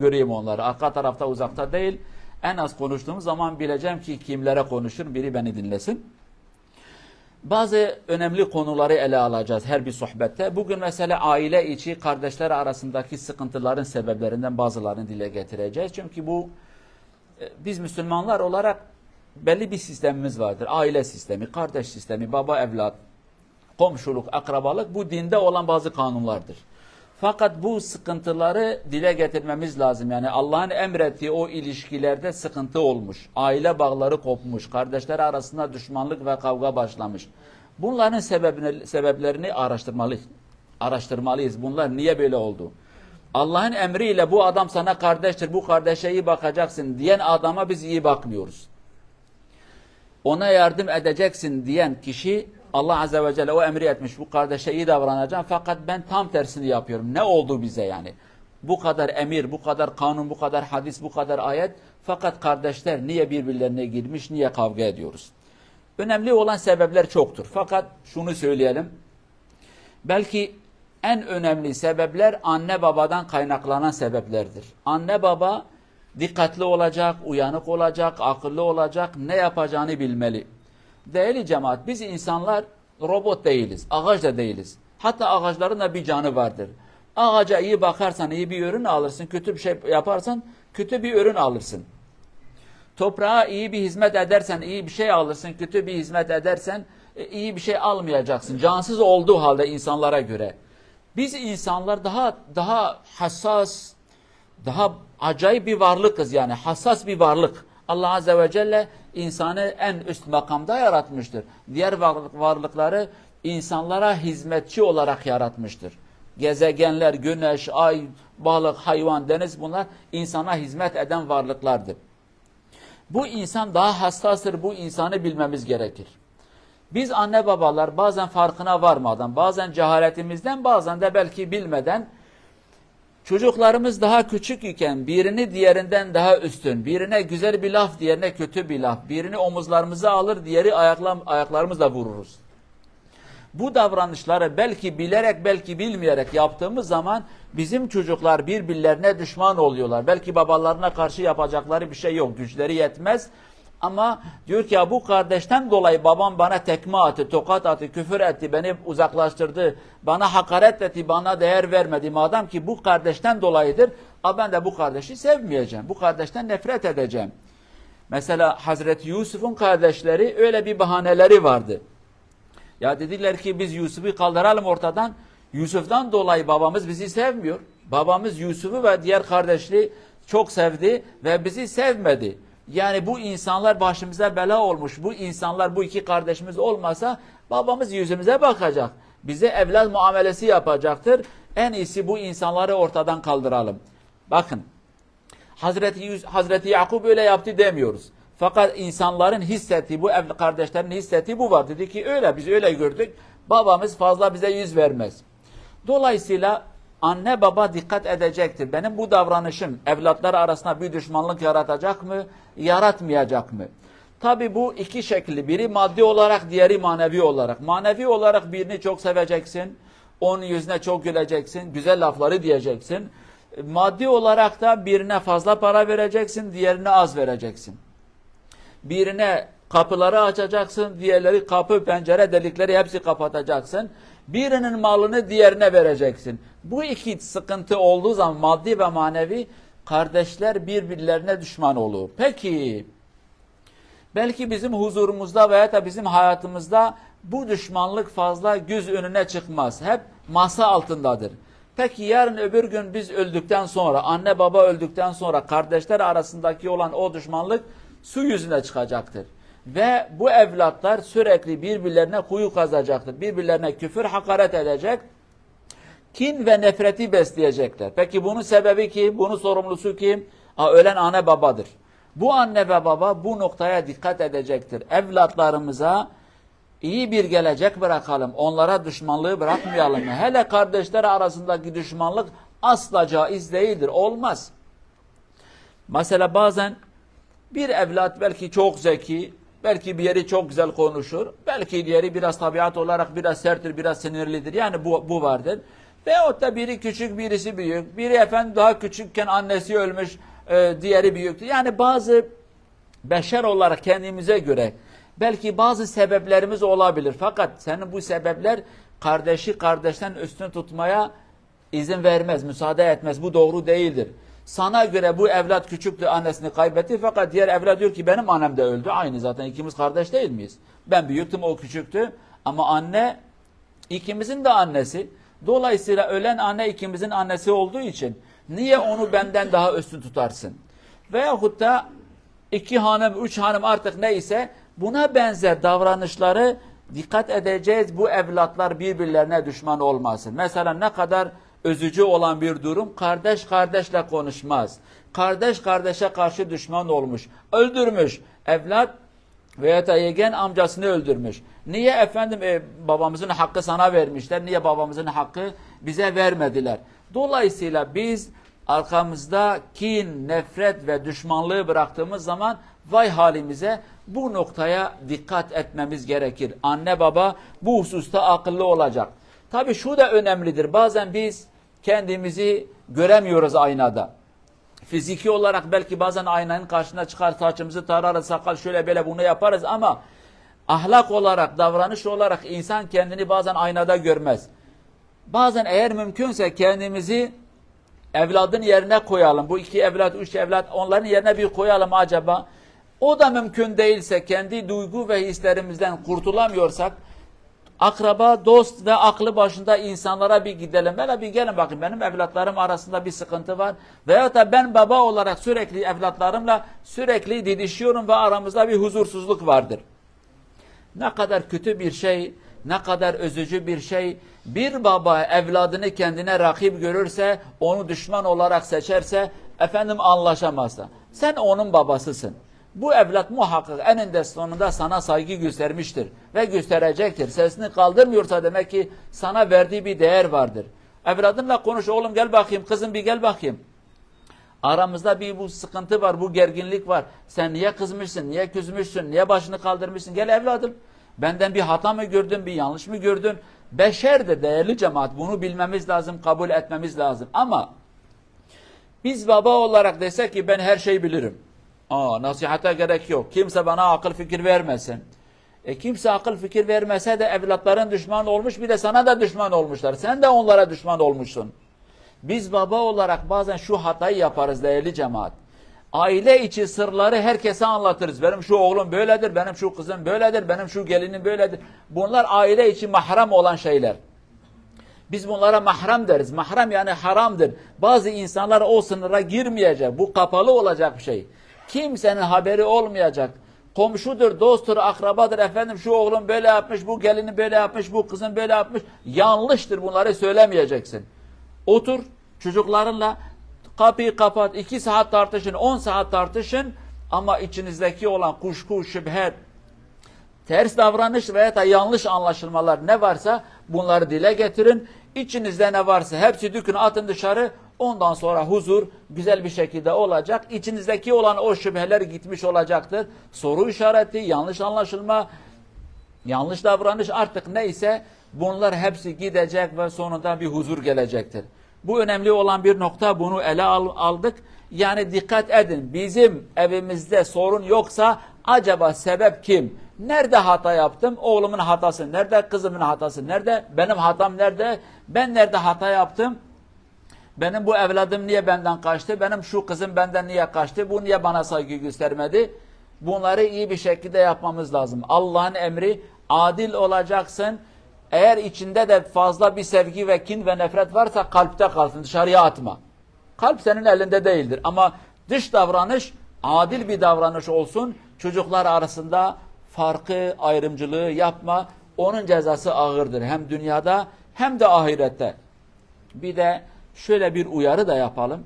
göreyim onları. Arka tarafta uzakta değil. En az konuştuğum zaman bileceğim ki kimlere konuşur biri beni dinlesin. Bazı önemli konuları ele alacağız her bir sohbette. Bugün mesela aile içi kardeşler arasındaki sıkıntıların sebeplerinden bazılarını dile getireceğiz. Çünkü bu e, biz Müslümanlar olarak belli bir sistemimiz vardır. Aile sistemi, kardeş sistemi, baba evlat, komşuluk, akrabalık bu dinde olan bazı kanunlardır. Fakat bu sıkıntıları dile getirmemiz lazım. Yani Allah'ın emrettiği o ilişkilerde sıkıntı olmuş. Aile bağları kopmuş. Kardeşler arasında düşmanlık ve kavga başlamış. Bunların sebebini, sebeplerini araştırmalıyız. Araştırmalıyız. Bunlar niye böyle oldu? Allah'ın emriyle bu adam sana kardeştir, bu kardeşe iyi bakacaksın diyen adama biz iyi bakmıyoruz ona yardım edeceksin diyen kişi Allah Azze ve Celle o emri etmiş bu kardeşe iyi davranacağım fakat ben tam tersini yapıyorum. Ne oldu bize yani? Bu kadar emir, bu kadar kanun, bu kadar hadis, bu kadar ayet fakat kardeşler niye birbirlerine girmiş, niye kavga ediyoruz? Önemli olan sebepler çoktur. Fakat şunu söyleyelim. Belki en önemli sebepler anne babadan kaynaklanan sebeplerdir. Anne baba dikkatli olacak, uyanık olacak, akıllı olacak, ne yapacağını bilmeli. Değerli cemaat, biz insanlar robot değiliz, ağaç da değiliz. Hatta ağaçların da bir canı vardır. Ağaca iyi bakarsan iyi bir ürün alırsın, kötü bir şey yaparsan kötü bir ürün alırsın. Toprağa iyi bir hizmet edersen iyi bir şey alırsın, kötü bir hizmet edersen e, iyi bir şey almayacaksın. Cansız olduğu halde insanlara göre. Biz insanlar daha daha hassas, daha acayip bir varlıkız yani hassas bir varlık. Allah Azze ve Celle insanı en üst makamda yaratmıştır. Diğer varlık, varlıkları insanlara hizmetçi olarak yaratmıştır. Gezegenler, güneş, ay, balık, hayvan, deniz bunlar insana hizmet eden varlıklardır. Bu insan daha hassastır. Bu insanı bilmemiz gerekir. Biz anne babalar bazen farkına varmadan, bazen cehaletimizden, bazen de belki bilmeden Çocuklarımız daha küçük iken birini diğerinden daha üstün, birine güzel bir laf, diğerine kötü bir laf, birini omuzlarımıza alır, diğeri ayakla, ayaklarımızla vururuz. Bu davranışları belki bilerek belki bilmeyerek yaptığımız zaman bizim çocuklar birbirlerine düşman oluyorlar. Belki babalarına karşı yapacakları bir şey yok, güçleri yetmez. Ama diyor ki ya bu kardeşten dolayı babam bana tekme attı, tokat attı, küfür etti, beni uzaklaştırdı, bana hakaret etti, bana değer vermedi. Madem ki bu kardeşten dolayıdır, a ben de bu kardeşi sevmeyeceğim, bu kardeşten nefret edeceğim. Mesela Hazreti Yusuf'un kardeşleri öyle bir bahaneleri vardı. Ya dediler ki biz Yusuf'u kaldıralım ortadan. Yusuf'tan dolayı babamız bizi sevmiyor. Babamız Yusuf'u ve diğer kardeşliği çok sevdi ve bizi sevmedi. Yani bu insanlar başımıza bela olmuş. Bu insanlar bu iki kardeşimiz olmasa babamız yüzümüze bakacak. Bize evlat muamelesi yapacaktır. En iyisi bu insanları ortadan kaldıralım. Bakın Hazreti, Yus Hazreti Yakup öyle yaptı demiyoruz. Fakat insanların hissettiği, bu ev kardeşlerin hissettiği bu var. Dedi ki öyle biz öyle gördük. Babamız fazla bize yüz vermez. Dolayısıyla anne baba dikkat edecektir. Benim bu davranışım evlatlar arasında bir düşmanlık yaratacak mı, yaratmayacak mı? Tabi bu iki şekilli. Biri maddi olarak, diğeri manevi olarak. Manevi olarak birini çok seveceksin. Onun yüzüne çok güleceksin. Güzel lafları diyeceksin. Maddi olarak da birine fazla para vereceksin, diğerine az vereceksin. Birine kapıları açacaksın, diğerleri kapı, pencere delikleri hepsi kapatacaksın. Birinin malını diğerine vereceksin. Bu iki sıkıntı olduğu zaman maddi ve manevi kardeşler birbirlerine düşman olur. Peki belki bizim huzurumuzda veya da bizim hayatımızda bu düşmanlık fazla göz önüne çıkmaz. Hep masa altındadır. Peki yarın öbür gün biz öldükten sonra, anne baba öldükten sonra kardeşler arasındaki olan o düşmanlık su yüzüne çıkacaktır. Ve bu evlatlar sürekli birbirlerine kuyu kazacaktır. Birbirlerine küfür, hakaret edecek. Kin ve nefreti besleyecekler. Peki bunun sebebi kim? Bunun sorumlusu kim? Ha, ölen anne babadır. Bu anne ve baba bu noktaya dikkat edecektir. Evlatlarımıza iyi bir gelecek bırakalım. Onlara düşmanlığı bırakmayalım. Hele kardeşler arasındaki düşmanlık asla caiz değildir. Olmaz. Mesela bazen bir evlat belki çok zeki, belki bir yeri çok güzel konuşur, belki diğeri biraz tabiat olarak biraz serttir, biraz sinirlidir. Yani bu, bu vardır. Veyahut da biri küçük birisi büyük. Biri efendim daha küçükken annesi ölmüş e, diğeri büyüktü. Yani bazı beşer olarak kendimize göre belki bazı sebeplerimiz olabilir. Fakat senin bu sebepler kardeşi kardeşten üstün tutmaya izin vermez, müsaade etmez. Bu doğru değildir. Sana göre bu evlat küçüktü, annesini kaybetti. Fakat diğer evlat diyor ki benim annem de öldü. Aynı zaten ikimiz kardeş değil miyiz? Ben büyüktüm, o küçüktü. Ama anne ikimizin de annesi. Dolayısıyla ölen anne ikimizin annesi olduğu için niye onu benden daha üstün tutarsın? Veyahut da iki hanım, üç hanım artık neyse buna benzer davranışları dikkat edeceğiz. Bu evlatlar birbirlerine düşman olmasın. Mesela ne kadar özücü olan bir durum kardeş kardeşle konuşmaz. Kardeş kardeşe karşı düşman olmuş, öldürmüş. Evlat veya da yegen amcasını öldürmüş. Niye efendim e, babamızın hakkı sana vermişler? Niye babamızın hakkı bize vermediler? Dolayısıyla biz arkamızda kin, nefret ve düşmanlığı bıraktığımız zaman vay halimize bu noktaya dikkat etmemiz gerekir. Anne baba bu hususta akıllı olacak. Tabi şu da önemlidir. Bazen biz kendimizi göremiyoruz aynada. Fiziki olarak belki bazen aynanın karşısına çıkar saçımızı tararız, sakal şöyle böyle bunu yaparız ama ahlak olarak, davranış olarak insan kendini bazen aynada görmez. Bazen eğer mümkünse kendimizi evladın yerine koyalım. Bu iki evlat, üç evlat onların yerine bir koyalım acaba. O da mümkün değilse kendi duygu ve hislerimizden kurtulamıyorsak akraba, dost ve aklı başında insanlara bir gidelim. Böyle bir gelin bakın benim evlatlarım arasında bir sıkıntı var. Veyahut da ben baba olarak sürekli evlatlarımla sürekli didişiyorum ve aramızda bir huzursuzluk vardır. Ne kadar kötü bir şey, ne kadar özücü bir şey. Bir baba evladını kendine rakip görürse, onu düşman olarak seçerse, efendim anlaşamazsa. Sen onun babasısın. Bu evlat muhakkak eninde sonunda sana saygı göstermiştir ve gösterecektir. Sesini kaldırmıyorsa demek ki sana verdiği bir değer vardır. Evladınla konuş oğlum gel bakayım, kızım bir gel bakayım. Aramızda bir bu sıkıntı var, bu gerginlik var. Sen niye kızmışsın, niye küsmüşsün, niye başını kaldırmışsın? Gel evladım. Benden bir hata mı gördün, bir yanlış mı gördün? Beşer de değerli cemaat bunu bilmemiz lazım, kabul etmemiz lazım. Ama biz baba olarak desek ki ben her şeyi bilirim. Aa, nasihata gerek yok. Kimse bana akıl fikir vermesin. E kimse akıl fikir vermese de evlatların düşman olmuş bir de sana da düşman olmuşlar. Sen de onlara düşman olmuşsun. Biz baba olarak bazen şu hatayı yaparız değerli cemaat. Aile içi sırları herkese anlatırız. Benim şu oğlum böyledir, benim şu kızım böyledir, benim şu gelinim böyledir. Bunlar aile içi mahrem olan şeyler. Biz bunlara mahrem deriz. Mahrem yani haramdır. Bazı insanlar o sınıra girmeyecek. Bu kapalı olacak bir şey. Kimsenin haberi olmayacak. Komşudur, dosttur, akrabadır efendim şu oğlum böyle yapmış, bu gelini böyle yapmış, bu kızın böyle yapmış. Yanlıştır bunları söylemeyeceksin. Otur çocuklarınla kapıyı kapat, iki saat tartışın, on saat tartışın ama içinizdeki olan kuşku, şüphe, ters davranış veya da yanlış anlaşılmalar ne varsa bunları dile getirin. İçinizde ne varsa hepsi dökün atın dışarı. Ondan sonra huzur güzel bir şekilde olacak. İçinizdeki olan o şüpheler gitmiş olacaktır. Soru işareti, yanlış anlaşılma, yanlış davranış artık neyse bunlar hepsi gidecek ve sonunda bir huzur gelecektir. Bu önemli olan bir nokta bunu ele al- aldık. Yani dikkat edin bizim evimizde sorun yoksa acaba sebep kim? Nerede hata yaptım? Oğlumun hatası nerede? Kızımın hatası nerede? Benim hatam nerede? Ben nerede hata yaptım? Benim bu evladım niye benden kaçtı? Benim şu kızım benden niye kaçtı? Bu niye bana saygı göstermedi? Bunları iyi bir şekilde yapmamız lazım. Allah'ın emri adil olacaksın. Eğer içinde de fazla bir sevgi ve kin ve nefret varsa kalpte kalsın. Dışarıya atma. Kalp senin elinde değildir. Ama dış davranış adil bir davranış olsun. Çocuklar arasında farkı, ayrımcılığı yapma. Onun cezası ağırdır. Hem dünyada hem de ahirette. Bir de şöyle bir uyarı da yapalım.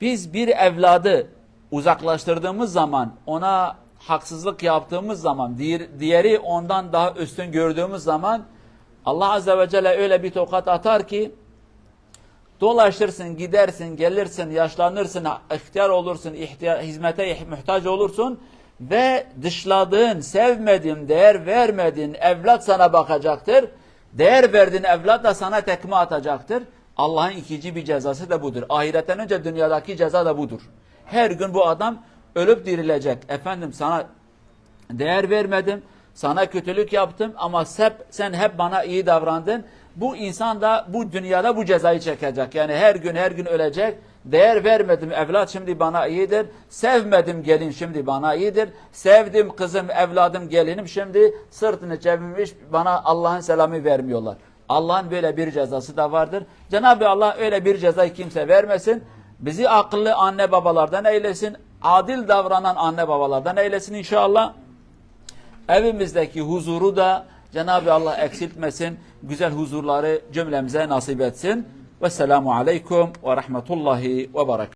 Biz bir evladı uzaklaştırdığımız zaman, ona haksızlık yaptığımız zaman, diğer- diğeri ondan daha üstün gördüğümüz zaman Allah Azze ve Celle öyle bir tokat atar ki dolaşırsın, gidersin, gelirsin, yaşlanırsın, ihtiyar olursun, ihtiya- hizmete muhtaç olursun ve dışladığın, sevmediğin, değer vermediğin evlat sana bakacaktır. Değer verdiğin evlat da sana tekme atacaktır. Allah'ın ikinci bir cezası da budur. Ahiretten önce dünyadaki ceza da budur. Her gün bu adam ölüp dirilecek. Efendim sana değer vermedim, sana kötülük yaptım ama sen, sen hep bana iyi davrandın. Bu insan da bu dünyada bu cezayı çekecek. Yani her gün her gün ölecek. Değer vermedim evlat şimdi bana iyidir. Sevmedim gelin şimdi bana iyidir. Sevdim kızım evladım gelinim şimdi sırtını çevirmiş bana Allah'ın selamı vermiyorlar. Allah'ın böyle bir cezası da vardır. Cenab-ı Allah öyle bir cezayı kimse vermesin. Bizi akıllı anne babalardan eylesin. Adil davranan anne babalardan eylesin inşallah. Evimizdeki huzuru da Cenab-ı Allah eksiltmesin. Güzel huzurları cümlemize nasip etsin. Vesselamu aleyküm ve rahmetullahi ve berekatuhu.